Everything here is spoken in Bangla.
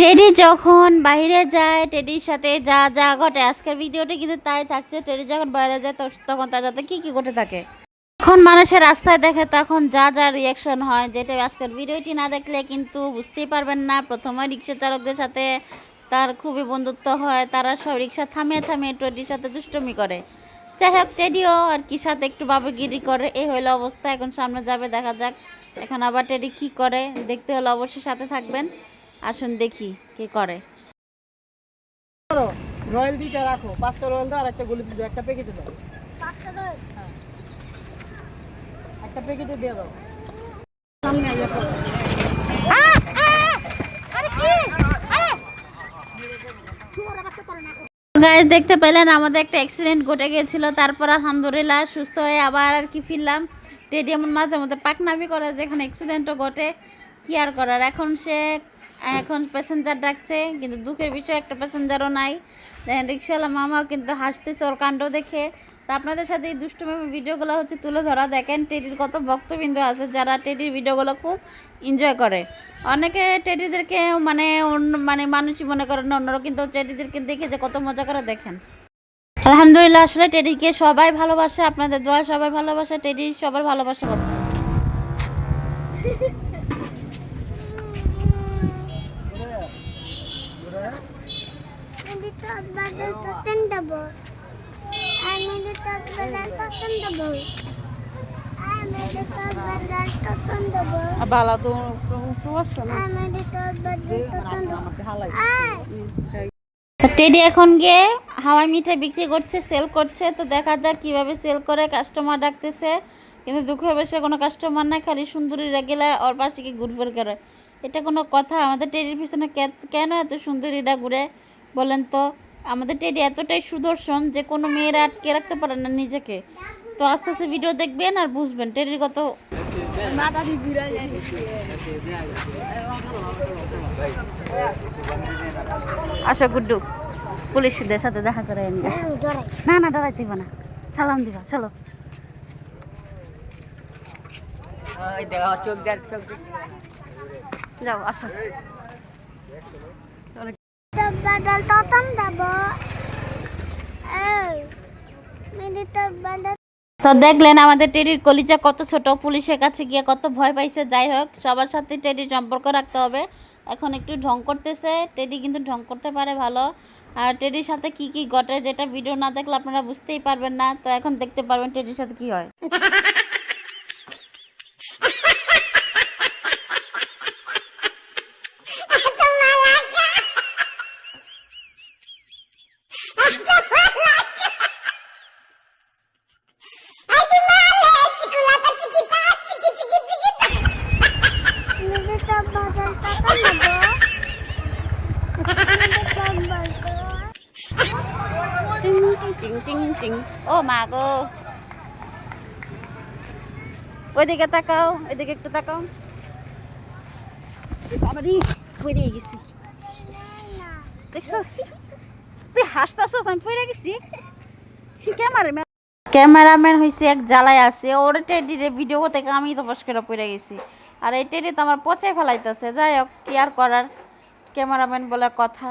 টেডি যখন বাইরে যায়, টেডির সাথে যা যা ঘটে, আজকের ভিডিওটা কিন্তু তাই থাকছে। টেডি যখন বাইরে যায় তখন তার সাথে কি কি ঘটে থাকে? এখন মানুষের রাস্তায় দেখে, তখন যা যা রিয়াকশন হয়, যেটা আজকের ভিডিওটি না দেখলে কিন্তু বুঝতেই পারবেন না। প্রথমে রিক্সা চালকদের সাথে তার খুবই বন্ধুত্ব হয়। তারা সব রিক্সা থামিয়ে থামিয়ে টেডির সাথে দুষ্টমি করে। যাই হোক, টেডিও আর কি সাথে একটু বাবুগিরি করে। এই হইল অবস্থা, এখন সামনে যাবে, দেখা যাক। এখন আবার টেডি কি করে, দেখতে হলে অবশ্যই সাথে থাকবেন। আসুন দেখি কি করে। রয়্যাল দুইটা রাখো পাঁচটা রয়্যাল দাও আর একটা গুলি দিও একটা প্যাকেটে দাও। হ্যাঁ। একটা প্যাকেটে দিয়ে দাও। সামনে আইয়া করো গাইজ দেখতে পেলেন আমাদের একটা অ্যাক্সিডেন্ট ঘটে গিয়েছিল তারপর আলহামদুলিল্লাহ সুস্থ হয়ে আবার আর কি ফিরলাম। টেডি এমন মাঝে মধ্যে পাকনামি করে যেখানে অ্যাক্সিডেন্টও ঘটে কি আর করার? এখন সে এখন প্যাসেঞ্জার ডাকছে, কিন্তু দুঃখের বিষয়, একটা প্যাসেঞ্জারও নাই। দেখেন রিক্সাওয়ালা মামাও কিন্তু হাসতেছে ওর কাণ্ড দেখে। তো আপনাদের সাথে এই দুষ্টুমি ভিডিওগুলো হচ্ছে তুলে ধরা। দেখেন, টেডির কত ভক্তবৃন্দ আছে যারা টেডির ভিডিওগুলো খুব এনজয় করে। অনেকে টেডিদেরকে মানে মানে মানুষই মনে করেন অন্যরা কিন্তু টেডিদেরকে দেখে যে কত মজা করে দেখেন। আলহামদুলিল্লাহ, আসলে টেডিকে সবাই ভালোবাসে, আপনাদের দোয়া সবাই ভালোবাসে, টেডি সবার ভালোবাসা পাচ্ছে। Hindi to badal tatandabo. Ay, hindi to badal tatandabo. Ay, hindi to badal tatandabo. বালা তো উঠতে পারছ না Ay, hindi to badal tatandabo. Ay! Teddy এখন গিয়ে হাওয়াই মিঠাই বিক্রি করছে সেল করছে তো দেখা যাক কীভাবে সেল করে কাস্টমার ডাকতেছে কিন্তু দুঃখের বেশি কোনো কাস্টমার নাই খালি সুন্দরীরা গেলে ওর পাশে গিয়ে ঘুরফের করে এটা কোনো কথা? আমাদের টেডির পিছনে কেন এত সুন্দর সুন্দরীরা ঘুরে? বলেন তো আমাদের টেডি এতটাই সুদর্শন যে কোনো মেয়েরা আটকে রাখতে পারে না নিজেকে। তো আস্তে আস্তে ভিডিও দেখবেন আর বুঝবেন টেডির কত আশা গুড্ডু পুলিশদের সাথে দেখা করে doray. না না দাঁড়াইতে দিবা না। সালাম দিবা চলো। দেখা চোখ দেখ চোখ যাও, আসো। তো দেখলেন আমাদের টেডির কলিজা কত ছোট, পুলিশের কাছে গিয়ে কত ভয় পাইছে। যাই হোক, সবার সাথে টেডির সম্পর্ক রাখতে হবে। এখন একটু ঢং করতেছে, টেডি কিন্তু ঢং করতে পারে ভালো। আর টেডির সাথে কি কি ঘটে, যেটা ভিডিও না দেখলে আপনারা বুঝতেই পারবেন না। তো এখন দেখতে পারবেন টেডির সাথে কি হয় Hindi to badal tatandabo. Hindi to badal. টিং টিং ও মা গো ওইদিকে তাকাও এদিকে একটু তাকাও বাবারি তুই হাসতাছস আমি পড়ে গেছি ক্যামেরাম্যান হইছে এক জ্বালায় আছে ওর টেডিরে ভিডিও থেকে আমি তো বস করে পড়ে গেছি আর এই টেডি তো আমার পচে ফেলাইতেছে যাই হোক কি আর করার ক্যামেরাম্যান বলে কথা